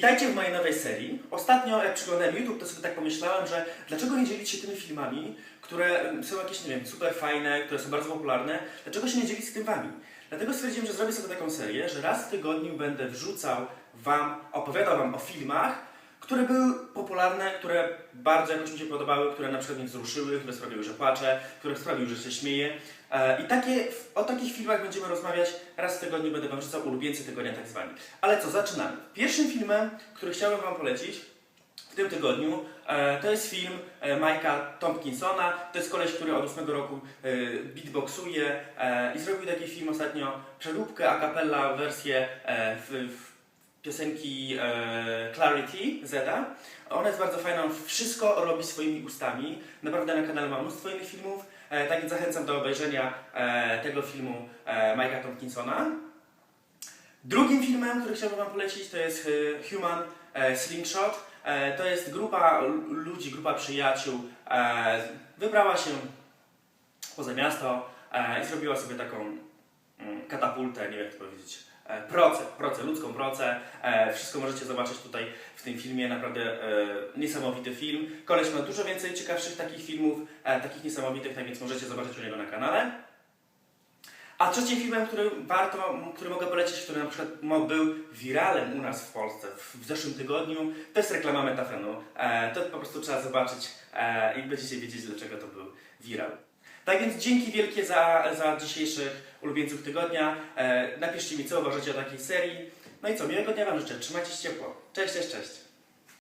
Witajcie w mojej nowej serii. Ostatnio, jak przeglądałem YouTube, to sobie tak pomyślałem, że dlaczego nie dzielić się tymi filmami, które mm, są jakieś, nie wiem, super fajne, które są bardzo popularne, dlaczego się nie dzielić z tym wami? Dlatego stwierdziłem, że zrobię sobie taką serię, że raz w tygodniu będę wrzucał wam, opowiadał wam o filmach, które były popularne, które bardzo jakoś mi się podobały, które na przykład mnie wzruszyły, które sprawiły, że płaczę, które sprawiły, że się śmieję. E, I takie, o takich filmach będziemy rozmawiać. Raz w tygodniu będę Wam wrzucał ulubieńcy tygodnia tak zwani. Ale co, zaczynamy. Pierwszym filmem, który chciałbym Wam polecić w tym tygodniu, e, to jest film e, Mike'a Tompkinsona. To jest koleś, który od 8 roku beatboxuje i zrobił taki film ostatnio, przeróbkę a cappella wersję w, w piosenki e, Clarity Zeda. Ona jest bardzo fajna, on wszystko robi swoimi ustami. Naprawdę na kanale mam mnóstwo innych filmów, e, tak więc zachęcam do obejrzenia e, tego filmu e, Mike'a Tompkinsona. Drugim filmem, który chciałbym Wam polecić, to jest e, Human e, Slingshot. E, to jest grupa ludzi, grupa przyjaciół, wybrała się poza miasto i zrobiła sobie taką katapultę, nie wiem jak to powiedzieć, e, procę, procę, ludzką procę. E, wszystko możecie zobaczyć tutaj w tym filmie, naprawdę e, niesamowity film. Koleś ma dużo więcej ciekawszych takich filmów, e, takich niesamowitych, tak więc możecie zobaczyć u niego na kanale. A trzecim filmem, który warto, który mogę polecić, który na przykład był wiralem u nas w Polsce w, zeszłym tygodniu, to jest reklama Metafenu. To po prostu trzeba zobaczyć i będziecie wiedzieć, dlaczego to był viral. Tak więc dzięki wielkie za, za dzisiejszych ulubieńców tygodnia. E, napiszcie mi, co uważacie o takiej serii. No i co, miłego dnia Wam życzę. Trzymajcie się ciepło. Cześć, cześć, cześć.